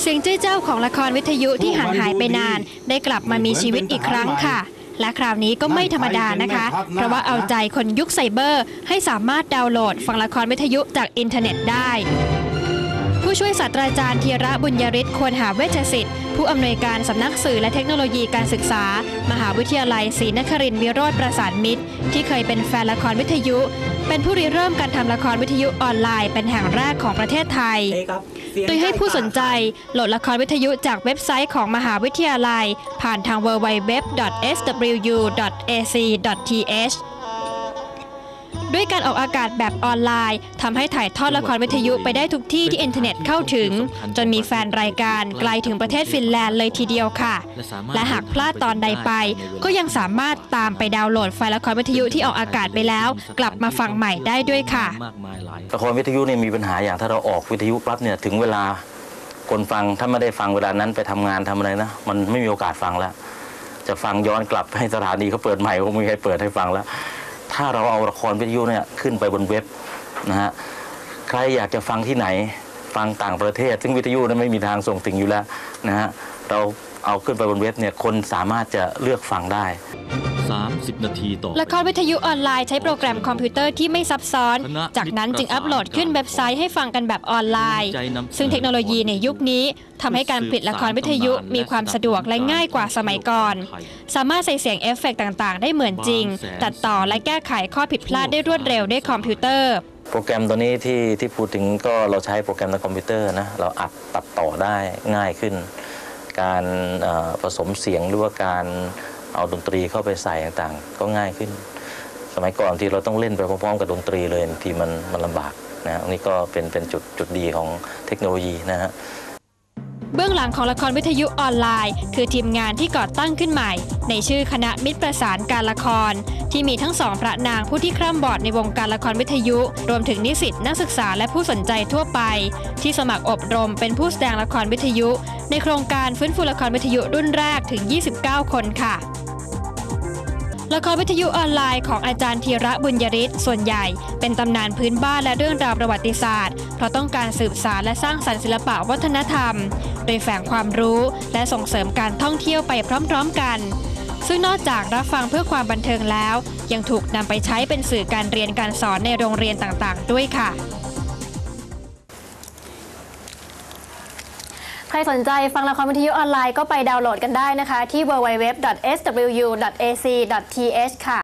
เสียงเจ้ยเจ้าของละครวิทยุที่ห่างหายไปนาน ได้กลับมามีชีวิตอีกครั้งค่ะ และคราวนี้ก็ไม่ธรรมดานะคะ เพราะว่าเอาใจคนยุคไซเบอร์ ให้สามารถดาวน์โหลด ฟังละครวิทยุจากอินเทอร์เน็ตได้ ผู้ช่วยศาสตราจารย์ธีระบุญยริศควรหาเวชศิษย์ผู้อำนวยการสำนักสื่อและเทคโนโลยีการศึกษา มหาวิทยาลัยศรีนครินทร์วิโรธประสานมิตร ที่เคยเป็นแฟนละครวิทยุ เป็นผู้ริเริ่มการทำละครวิทยุออนไลน์ เป็นแห่งแรกของประเทศไทยโดยให้ผู้สนใจโหลดละครวิทยุจากเว็บไซต์ของมหาวิทยาลัย ผ่านทาง www.swu.ac.th ด้วยการออกอากาศแบบออนไลน์ทำให้ถ่ายทอดละครวิทยุไปได้ทุกที่ที่อินเทอร์เน็ตเข้าถึง จนมีแฟนรายการไกลถึงประเทศฟินแลนด์เลยทีเดียวค่ะ และหากพลาดตอนใดไป ก็ยังสามารถตามไปดาวน์โหลดไฟล์ละครวิทยุที่ออกอากาศไปแล้ว กลับมาฟังใหม่ได้ด้วยค่ะมากมายหลายละครวิทยุเนี่ยมีปัญหาอย่างถ้าเราออกวิทยุปั๊บเนี่ยถึงเวลาคนฟังถ้าไม่ได้ฟังเวลานั้นไปทำงานทำอะไรนะ มันไม่มีโอกาสฟังแล้ว จะฟังย้อนกลับให้สถานีเขาเปิดใหม่คงไม่มีใครเปิดให้ฟังแล้ว ถ้าเราเอาละครวิทยุเนี่ยขึ้นไปบนเว็บนะฮะใครอยากจะฟังที่ไหนฟังต่างประเทศ ซึ่งวิทยุนั้นไม่มีทางส่งถึงอยู่แล้วนะฮะเราเอาขึ้นไปบนเว็บเนี่ยคนสามารถจะเลือกฟังได้ 30 นาทีต่อ ละครวิทยุออนไลน์ใช้โปรแกรมคอมพิวเตอร์ที่ไม่ซับซ้อน จากนั้นจึงอัปโหลดขึ้นเว็บไซต์ให้ฟังกันแบบออนไลน์ ซึ่งเทคโนโลยีในยุคนี้ทำให้การผลิตละครวิทยุมีความสะดวกและง่ายกว่าสมัยก่อน สามารถใส่เสียงเอฟเฟกต์ต่างๆ ได้เหมือนจริง ตัดต่อและแก้ไขข้อผิดพลาดได้รวดเร็วด้วยคอมพิวเตอร์โปรแกรมตัวนี้ที่ที่พูดถึงก็เราใช้โปรแกรมในคอมพิวเตอร์นะเราอัดตัดต่อได้ง่ายขึ้น การเอ่อผสมเสียงหรือว่าการ เอาดนตรีเข้าไปใส่ต่างๆ ก็ง่ายขึ้น สมัยก่อนที่เราต้องเล่นไปพร้อมๆกับดนตรีเลยทีมันมันลำบากนะอันนี้ก็เป็นเป็นจุดจุดดีของเทคโนโลยีนะฮะเบื้องหลังของละครวิทยุออนไลน์ คือทีมงานที่ก่อตั้งขึ้นใหม่ ในชื่อคณะมิตรประสานการละคร ที่มีทั้งสองพระนางผู้ที่คร่ำบอดในวงการละครวิทยุ รวมถึงนิสิตนักศึกษาและผู้สนใจทั่วไป ที่สมัครอบรมเป็นผู้แสดงละครวิทยุ ในโครงการฟื้นฟูละครวิทยุรุ่นแรกถึง 29 คนค่ะ ละครวิทยุออนไลน์ของอาจารย์ธีระบุญยริศส่วนใหญ่ เป็นตำนานพื้นบ้านและเรื่องราวประวัติศาสตร์ เพราะต้องการสืบสารและสร้างสรรค์ศิลปะวัฒนธรรม โดยแฝงความรู้และส่งเสริมการท่องเที่ยวไปพร้อมๆกัน ซึ่งนอกจากรับฟังเพื่อความบันเทิงแล้ว ยังถูกนำไปใช้เป็นสื่อการเรียนการสอนในโรงเรียนต่างๆ ด้วยค่ะ รสนใจฟังละครวิทยุออนไลน์ก็ไปดาวน์โหลดกันได้นะคะ ที่ www.swu.ac.th ค่ะ